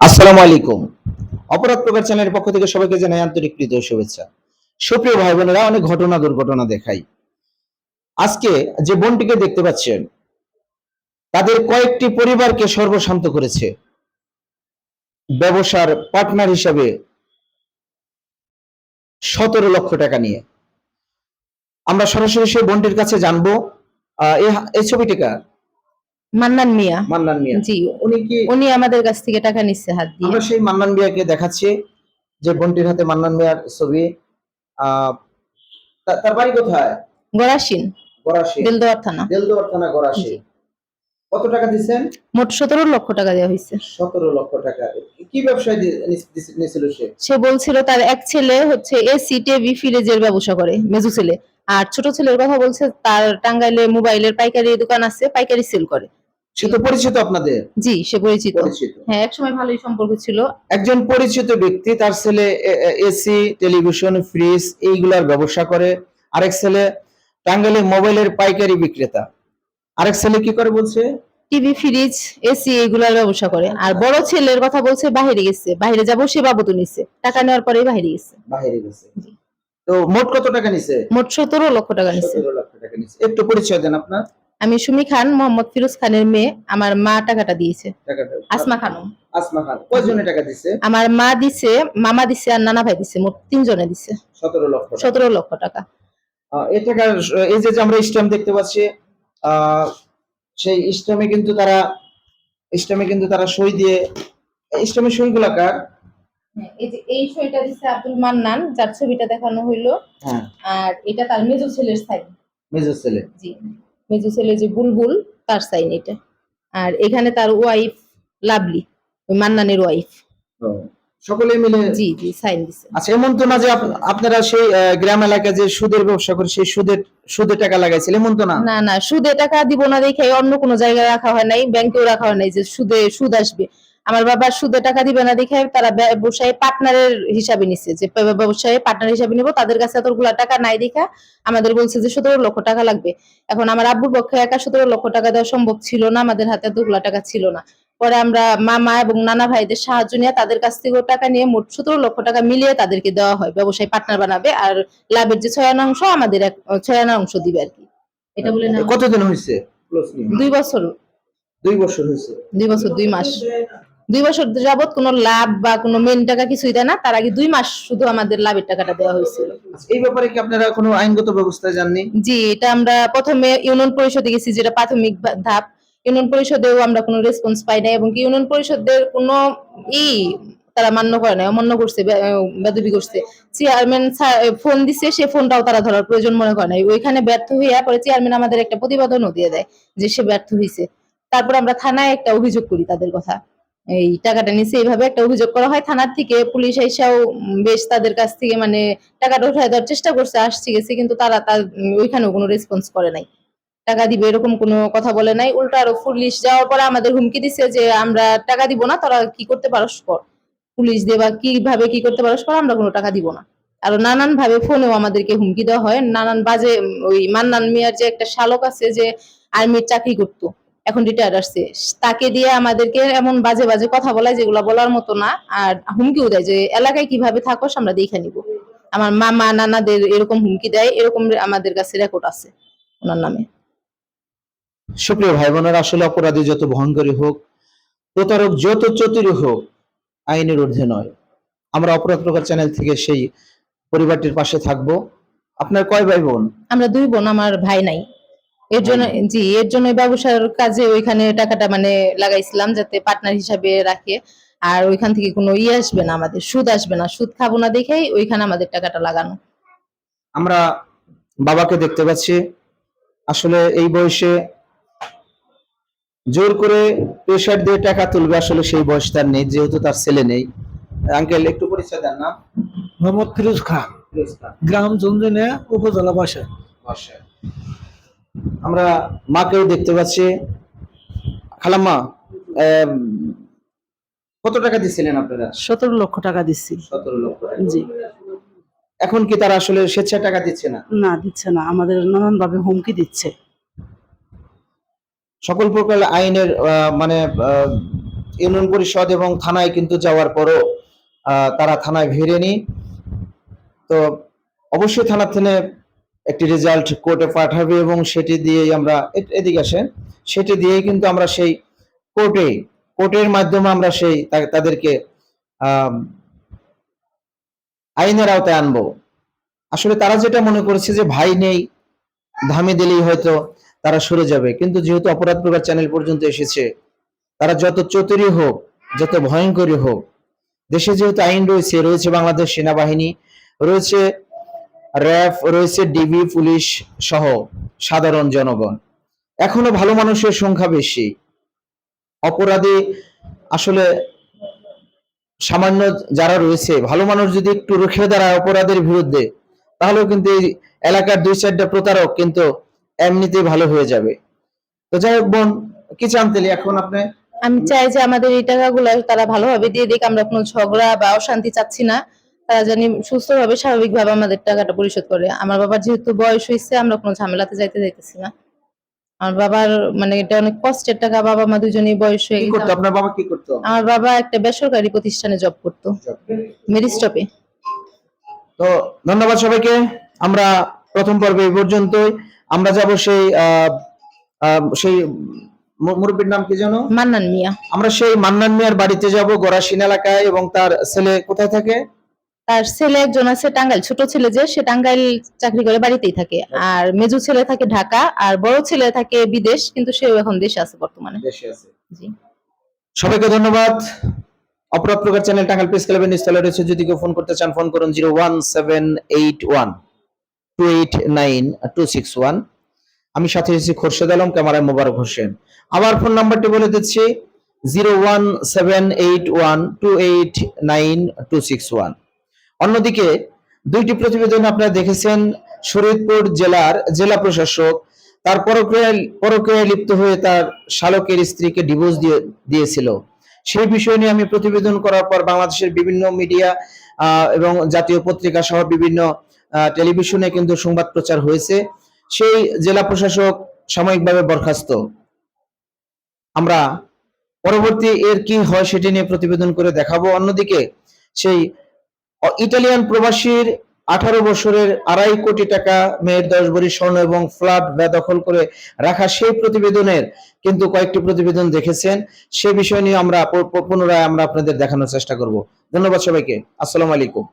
আসসালামু আলাইকুম। অপরাধ প্রকার চ্যানেলের পক্ষ থেকে সবাইকে জানাই আন্তরিক প্রীতি শুভেচ্ছা। সুপ্রিয় ভাই বোনেরা অনেক ঘটনা দুর্ঘটনা দেখাই। আজকে যে বোনটিকে দেখতে পাচ্ছেন, তাদের কয়েকটি পরিবারকে সর্বশান্ত করেছে। ব্যবসার পার্টনার হিসাবে সতেরো লক্ষ টাকা নিয়ে। আমরা সরাসরি সেই বোনটির কাছে জানব এই- এই ছবিটিকা মান্নান মিয়া। মান্নান মিয়া। জি উনি কি উনি আমাদের কাছ থেকে টাকা নিচ্ছে হাত দিয়ে। আমরা সেই মান্নান মিয়াকে দেখাচ্ছি যে বোনটির হাতে মান্নান মিয়ার ছবি। তার বাড়ি কোথায়? গড়াসিন গড়াশি দিলদোয়ার থানা। দেলদুয়ার থানা গড়াশি জি। কত টাকা দিচ্ছেন? মোট সতেরো লক্ষ টাকা দেওয়া হয়েছে। সতেরো লক্ষ টাকা। কি ব্যবসায় নিয়েছিল সে? সে বলছিল তার এক ছেলে হচ্ছে এসি টিভি ফ্রিজের ব্যবসা করে মেজু ছেলে। আর ছোট ছেলের কথা বলছে তার টাঙ্গাইলে মোবাইলের পাইকারি দোকান আছে পাইকারি সেল করে। সে তো পরিচিত আপনাদের? জি সে পরিচিত। হ্যাঁ একসময় ভালোই সম্পর্ক ছিল। একজন পরিচিত ব্যক্তি তার ছেলে এসি টেলিভিশন ফ্রিজ এইগুলার ব্যবসা করে। আরেক ছেলে টাঙ্গাইলে মোবাইলের পাইকারি বিক্রেতা। আরেক ছেলে কি করে বলছে? টিভি ফ্রিজ এসি এগুলার ব্যবসা করে। আর বড় ছেলের কথা বলছে বাইরে গেছে। বাইরে যাব সে বাবুতো নিচ্ছে টাকা নেওয়ার পরেই বাইরে গেছে। বাহিরে গেছে। তো মোট কত টাকা নিছে? মোট সতেরো লক্ষ টাকা নিচ্ছে সতেরো লক্ষ টাকা নিছে। একটু পরিচয় দেন আপনার। আমি সুমি খান মোহাম্মদ ফিরোজ খানের মেয়ে। আমার মা টাকাটা দিয়েছে। আসমা খানম আসমা খান। কয়জনে টাকা দিছে? আমার মা দিছে মামা দিছে আর নানা ভাই দিছে মোট তিনজনে দিছে। সতেরো লক্ষ টাকা। সতেরো লক্ষ টাকা। এই টাকা এই যে আমরা স্ট্যাম্প দেখতে পাচ্ছি সেই স্ট্যাম্পে কিন্তু তারা স্ট্যাম্পে কিন্তু তারা সই দিয়ে স্ট্যাম্পের সইগুলা কার? হ্যাঁ, এই যে এই ছবিটা দিছে আব্দুল মান্নান যার ছবিটা দেখানো হইল। হ্যাঁ। আর এটা তার মেজো ছেলের সাইন। মেজর ছেলে। জি। মেজো ছেলে যে বুলবুল তার সাইন এটা। আর এখানে তার ওয়াইফ লাভলি ওই মান্নানের ওয়াইফ সকলে মিলে জি জি সাইন দিছে। আচ্ছা এমন তো না যে আপনারা সেই গ্রাম এলাকায় যে সুদের ব্যবসা করে সেই সুদের সুদে টাকা লাগাইছিল এমন তো না? না না সুদে টাকা দিব না দেখে অন্য কোনো জায়গায় রাখা হয় নাই ব্যাংকেও রাখা হয় নাই যে সুদে সুদ আসবে। আমার বাবা সুদে টাকা দিবে না দেখে তারা ব্যবসায়ী পার্টনারের হিসাবে নিচ্ছে যে ব্যব- ব্যবসায়ী পার্টনার হিসাবে নিব তাদের কাছে এতগুলা টাকা নাই দেখা আমাদের বলছে যে সতেরো লক্ষ টাকা লাগবে। এখন আমার আব্বুর পক্ষে একা সতেরো লক্ষ টাকা দেওয়া সম্ভব ছিল না আমাদের হাতে এতগুলা টাকা ছিল না। পরে আমরা মামা এবং নানা ভাইদের সাহায্য নিয়ে তাদের কাছ থেকেও টাকা নিয়ে মোট সতেরো লক্ষ টাকা মিলিয়ে তাদেরকে দেওয়া হয়। ব্যবসায়ী পার্টনার বানাবে আর লাভের যে ছয় আনা অংশ আমাদের এক ছয় আনা অংশ দিবে আর কি। এটা বলে না কতদিন হয়েছে দুই বছর। দুই বছর হয়েছে দুই বছর দুই মাস। দুই বছর যাবত কোনো লাভ বা কোনো মেন টাকা কিছুই দেয় না। তার আগে দুই মাস শুধু আমাদের লাভের টাকাটা দেওয়া হয়েছিল। এই ব্যাপারে কি আপনারা কোনো আইনগত ব্যবস্থা জাননি? জি এটা আমরা প্রথমে ইউনিয়ন পরিষদে গেছি যেটা প্রাথমিক ধাপ। ইউনিয়ন পরিষদেও আমরা কোনো রেসপন্স পাই নাই এবং কি ইউনিয়ন পরিষদের কোনো ই তারা মান্য করে নাই অমান্য করছে বেদবি করছে। চেয়ারম্যান ফোন দিছে সে ফোনটাও তারা ধরার প্রয়োজন মনে করে নাই। ওইখানে ব্যর্থ হইয়া পরে চেয়ারম্যান আমাদের একটা প্রতিবেদনও দিয়ে দেয় যে সে ব্যর্থ হয়েছে তারপর আমরা থানায় একটা অভিযোগ করি তাদের কথা। এই টাকাটা নিচে এইভাবে একটা অভিযোগ করা হয়। থানার থেকে পুলিশ এসেও বেশ তাদের কাছ থেকে মানে টাকাটা উঠায় দেওয়ার চেষ্টা করছে, আসছে, গেছে, কিন্তু তারা তার ওইখানেও কোনো রেসপন্স করে নাই। টাকা দিবে এরকম কোনো কথা বলে নাই। উল্টো আরও পুলিশ যাওয়ার পরে আমাদের হুমকি দিছে যে আমরা টাকা দিব না, তোরা কি করতে পারস কর। পুলিশ দিয়ে বা কীভাবে কি করতে পারস কর, আমরা কোনো টাকা দিব না। আরও নানান ভাবে ফোনেও আমাদেরকে হুমকি দেওয়া হয়। নানান বাজে, ওই মান্নান মিয়ার যে একটা শালক আছে যে আর্মির চাকরি করতো এখন রিটায়ার আসছে। তাকে দিয়ে আমাদেরকে এমন বাজে বাজে কথা বলায় যেগুলো বলার মতো না আর হুমকিও দেয় যে এলাকায় কীভাবে থাকোস আমরা দেখে নিব। আমার মামা নানাদের এরকম হুমকি দেয় এরকম আমাদের কাছে রেকর্ড আছে ওনার নামে। সুপ্রিয় ভাই বোনেরা আসলে অপরাধী যত ভয়ঙ্করী হোক প্রতারক যত চতুরী হোক আইনের ঊর্ধ্বে নয়। আমরা অপরাধ প্রকার চ্যানেল থেকে সেই পরিবারটির পাশে থাকব। আপনার কয় ভাই বোন আমরা দুই বোন আমার ভাই নাই। এর জন্য জি এর জন্য ব্যবসার কাজে ওইখানে টাকাটা মানে লাগাইছিলাম যাতে পার্টনার হিসাবে রাখে। আর ওইখান থেকে কোনো ইয়ে আসবে না আমাদের সুদ আসবে না। সুদ খাব না দেখেই ওইখানে আমাদের টাকাটা লাগানো। আমরা বাবাকে দেখতে পাচ্ছি। আসলে এই বয়সে জোর করে প্রেশার দিয়ে টাকা তুলবে আসলে সেই বয়স তার নেই যেহেতু তার ছেলে নেই। আঙ্কেল একটু পরিচয় দেন নাম মোহাম্মদ ফিরোজ খান গ্রাম জঞ্জনিয়া উপজেলা বাসা বর্ষায়। আমরা মাকেও দেখতে পাচ্ছি। খালাম্মা কত টাকা দিচ্ছিলেন আপনারা? সতেরো লক্ষ টাকা দিচ্ছি। সতেরো লক্ষ জি। এখন কি তারা আসলে স্বেচ্ছা টাকা দিচ্ছে না? না দিচ্ছে না। আমাদের নানান ভাবে হুমকি দিচ্ছে। সকল প্রকার আইনের মানে ইউনিয়ন পরিষদ এবং থানায় কিন্তু যাওয়ার পরও আহ, তারা থানায় ভিড়েনি। তো অবশ্যই থানা থেকে একটি রেজাল্ট কোর্টে পাঠাবে এবং সেটি দিয়েই আমরা এদিকে আসেন। সেটি দিয়েই কিন্তু আমরা সেই কোর্টে কোর্টের মাধ্যমে আমরা সেই তাদেরকে আইনের আওতায় আনব। আসলে তারা যেটা মনে করেছে যে ভাই নেই, ধামে দিলেই হয়তো তারা সরে যাবে। কিন্তু যেহেতু অপরাধ প্রকার চ্যানেল পর্যন্ত এসেছে, তারা যত চতুরী হোক, যত ভয়ঙ্করী হোক, দেশে যেহেতু আইন রয়েছে রয়েছে বাংলাদেশ সেনাবাহিনী, রয়েছে র্যাব রয়েছে ডিবি, পুলিশ সহ সাধারণ জনগণ। এখনও ভালো মানুষের সংখ্যা বেশি। অপরাধী আসলে সামান্য যারা রয়েছে, ভালো মানুষ যদি একটু রুখে দাঁড়ায় অপরাধের বিরুদ্ধে, তাহলেও কিন্তু এই এলাকার দুই চারটা প্রতারক কিন্তু এমনিতেই ভালো হয়ে যাবে। তো যাই হোক বোন, কি চান তেলি এখন আপনি? আমি চাই যে আমাদের এই টাকাগুলো তারা ভালোভাবে দিয়ে দিক, আমরা কোনো ঝগড়া বা অশান্তি চাচ্ছি না। তারা জানি সুস্থভাবে স্বাভাবিকভাবে আমাদের টাকাটা পরিশোধ করে। আমার বাবার যেহেতু বয়স হয়েছে আমরা কোনো ঝামেলাতে যাইতে যাইতেছি না। আমার বাবার মানে এটা অনেক কষ্টের টাকা বাবা মা দুজনেই বয়স হয়ে গেছে। আপনার বাবা কি করতো? আমার বাবা একটা বেসরকারি প্রতিষ্ঠানে জব করতো। মেরিস্টপে তো ধন্যবাদ সবাইকে। আমরা প্রথম পর্বে এই পর্যন্তই। আমরা যাব সেই সেই মুরব্বির নাম কি জানো মান্নান মিয়া। আমরা সেই মান্নান মিয়ার বাড়িতে যাব গোরাসিন এলাকায় এবং তার ছেলে কোথায় থাকে? তার ছেলে একজন আছে টাঙ্গাইল ছোট ছেলে যে সে টাঙ্গাইল চাকরি করে বাড়িতেই থাকে। আর মেজু ছেলে থাকে ঢাকা আর বড় ছেলে থাকে বিদেশ কিন্তু সেও এখন দেশে আছে বর্তমানে। দেশে আছে। জি। সবাইকে ধন্যবাদ। অপরাধ প্রকার চ্যানেল টাঙ্গাইল প্রেস ক্লাবের নিচতলা রয়েছে। যদি কেউ ফোন করতে চান ফোন করুন zero one seven eight one two eight nine two six one আমি সাথে এসেছি খোরশেদ আলম ক্যামেরায় মোবারক হোসেন। আবার ফোন নাম্বারটি বলে দিচ্ছি zero one seven eight one two eight nine two six one অন্যদিকে দুইটি প্রতিবেদন আপনারা দেখেছেন শরীয়তপুর জেলার জেলা প্রশাসক, তার পরক্রিয়ায় পরক্রিয়ায় লিপ্ত হয়ে তার শালকের স্ত্রীকে ডিভোর্স দিয়ে, দিয়েছিল। সেই বিষয় নিয়ে আমি প্রতিবেদন করার পর বাংলাদেশের বিভিন্ন মিডিয়া এবং জাতীয় পত্রিকা সহ বিভিন্ন টেলিভিশনে কিন্তু সংবাদ প্রচার হয়েছে। সেই জেলা প্রশাসক সাময়িকভাবে বরখাস্ত। আমরা পরবর্তী এর কি হয় সেটি নিয়ে প্রতিবেদন করে দেখাবো। অন্যদিকে সেই ইটালিয়ান প্রবাসীর আঠারো বছরের আড়াই কোটি টাকা মেয়ের দশ ভরি স্বর্ণ এবং ফ্ল্যাট বেদখল করে রাখা সেই প্রতিবেদনের কিন্তু কয়েকটি প্রতিবেদন দেখেছেন। সে বিষয় নিয়ে আমরা পুনরায় আমরা আপনাদের দেখানোর চেষ্টা করব। ধন্যবাদ সবাইকে। আসসালাম আলাইকুম।